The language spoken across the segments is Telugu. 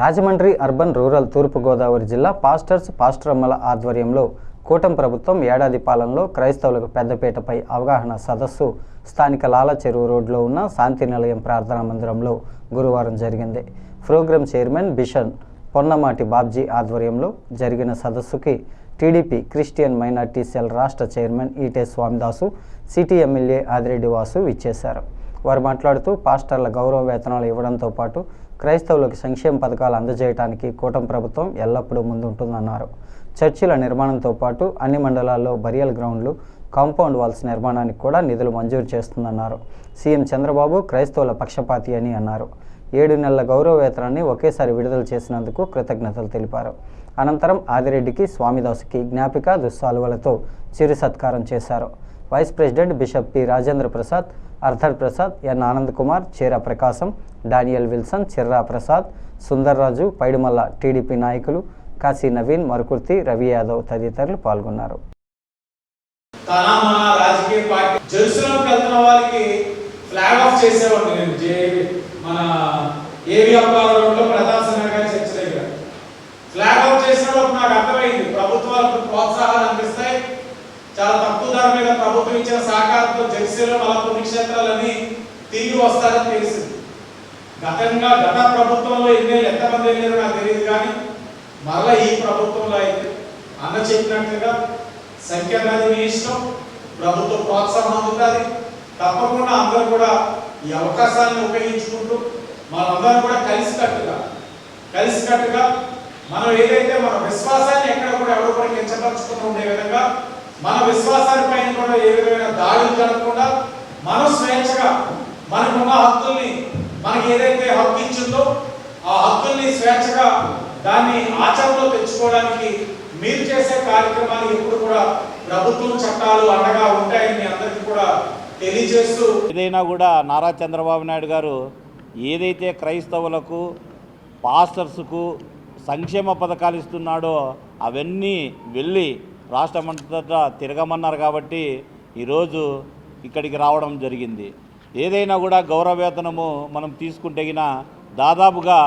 రాజమండ్రి అర్బన్ రూరల్ తూర్పుగోదావరి జిల్లా పాస్టర్స్ పాస్టరమ్మల ఆధ్వర్యంలో కూటమి ప్రభుత్వం ఏడాది పాలనలో క్రైస్తవులకు పెద్దపీటపై అవగాహన సదస్సు స్థానిక లాల చెరువు రోడ్లో ఉన్న శాంతి నిలయం ప్రార్థనా మందిరంలో గురువారం జరిగింది. Program chairman bishop Ponnamati Babji ఆధ్వర్యంలో జరిగిన సదస్సుకి టీడీపీ క్రిస్టియన్ మైనార్టీ సెల్ రాష్ట్ర chairman Ete Swamidasu city MLA Adireddy Vasu ఇచ్చేశారు వారు మాట్లాడుతూ పాస్టర్ల గౌరవ వేతనాలు ఇవ్వడంతో పాటు క్రైస్తవులకు సంక్షేమ పథకాలు అందజేయడానికి కూటమి ప్రభుత్వం ఎల్లప్పుడూ ముందుంటుందన్నారు. చర్చిల నిర్మాణంతో పాటు అన్ని మండలాల్లో బరియల్ గ్రౌండ్లు కాంపౌండ్ వాల్స్ నిర్మాణానికి కూడా నిధులు మంజూరు చేస్తుందన్నారు. సీఎం చంద్రబాబు క్రైస్తవుల పక్షపాతి అని అన్నారు. ఏడు నెలల గౌరవ వేతనాన్ని ఒకేసారి విడుదల చేసినందుకు కృతజ్ఞతలు తెలిపారు. అనంతరం ఆదిరెడ్డికి స్వామిదాసుకి జ్ఞాపిక దుస్సాలువలతో చిరు సత్కారం చేశారు. Vice president bishop P. Rajendra Prasad Arthur Prasad N Anand Kumar Cheera Prakasam Daniel Wilson Chirra Prasad Sundarraju Paidimalla TDP నాయకులు కాశీ నవీన్ మరుకుర్తి రవి యాదవ్ తదితరులు పాల్గొన్నారు. ఫ్లాగ్ ఆఫ్ చేసేవాడిని నేను మన ఏవి చర్చ దగ్గర. ఫ్లాగ్ ఆఫ్ చేసినప్పుడు నాకు అర్థమైంది ప్రభుత్వాలకు ప్రోత్సాహాలు అందిస్తాయి చాలా మీద ప్రభుత్వం ఇచ్చిన సహకారంతో జెరూసలం మన పుణ్యక్షేత్రాలని తిరిగి వస్తారని తెలిసింది. గతంగా గత ప్రభుత్వంలో ఎన్ని ఎంతమంది వెళ్ళారో నాకు తెలియదు కానీ మరలా ఈ ప్రభుత్వంలో అయితే అన్న చెప్పినట్లుగా సంఖ్య అనేది మీ ఇష్టం ప్రభుత్వ ప్రోత్సాహం అందుతుంది. తప్పకుండా అందరూ కూడా ఈ అవకాశాలను ఉపయోగించుకుంటూ మనందరం కూడా కలిసికట్టుగా కలిసికట్టుగా మనం ఏదైతే మన విశ్వాసాన్ని ఎక్కడ కూడా ఎవరు కూడా కించపరచుకుని ఉండే విధంగా మన విశ్వాసాన్ని పైన కూడా ఏ విధమైన దాడులు జరగకుండా మనం స్వేచ్ఛగా మనకున్న హక్కుల్ని మనకి ఏదైతే హక్కు ఇచ్చిందో ఆ హక్కుల్ని స్వేచ్ఛగా దాన్ని ఆచరణలో తెచ్చుకోవడానికి మీరు చేసే కార్యక్రమాలు ఎప్పుడు కూడా ప్రభుత్వం చట్టాలు అండగా ఉంటాయని మీ అందరికీ కూడా తెలియజేస్తూ ఏదైనా కూడా నారా చంద్రబాబు నాయుడు గారు ఏదైతే క్రైస్తవులకు పాస్టర్స్కు సంక్షేమ పథకాలు ఇస్తున్నాడో అవన్నీ వెళ్ళి రాష్ట్రమంతటా తిరగమన్నారు కాబట్టి ఈరోజు ఇక్కడికి రావడం జరిగింది. ఏదైనా కూడా గౌరవవేతనము మనం తీసుకుంటే దాదాపుగా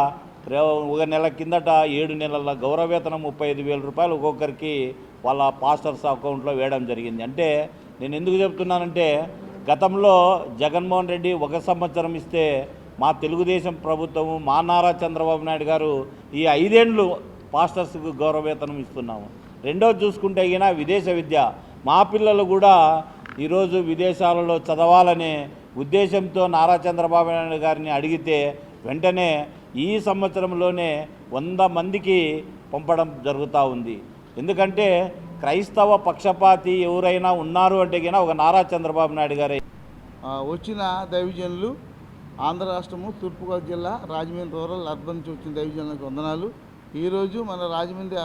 ఒక నెల కిందట ఏడు నెలల గౌరవవేతనం ముప్పై ఐదు వేల రూపాయలు ఒక్కొక్కరికి వాళ్ళ పాస్టర్స్ అకౌంట్లో వేయడం జరిగింది. అంటే నేను ఎందుకు చెప్తున్నానంటే గతంలో జగన్మోహన్ రెడ్డి ఒక సంవత్సరం ఇస్తే మా తెలుగుదేశం ప్రభుత్వము మా నారా చంద్రబాబు నాయుడు గారు ఈ ఐదేండ్లు పాస్టర్స్కు గౌరవవేతనం ఇస్తున్నాము. రెండోది చూసుకుంటే ఈయన విదేశ విద్య. మా పిల్లలు కూడా ఈరోజు విదేశాలలో చదవాలనే ఉద్దేశంతో నారా చంద్రబాబు నాయుడు గారిని అడిగితే వెంటనే ఈ సంవత్సరంలోనే వంద మందికి పంపడం జరుగుతూ ఉంది. ఎందుకంటే క్రైస్తవ పక్షపాతి ఎవరైనా ఉన్నారు అంటే ఒక నారా చంద్రబాబు నాయుడు గారే. వచ్చిన దైవజనులు ఆంధ్ర రాష్ట్రము తూర్పుగోదావరి జిల్లా రాజమండ్రి రూరల్ అర్బన్ నుంచి వచ్చిన దైవజనులకు వందనాలు. ఈరోజు మన రాజమండ్రి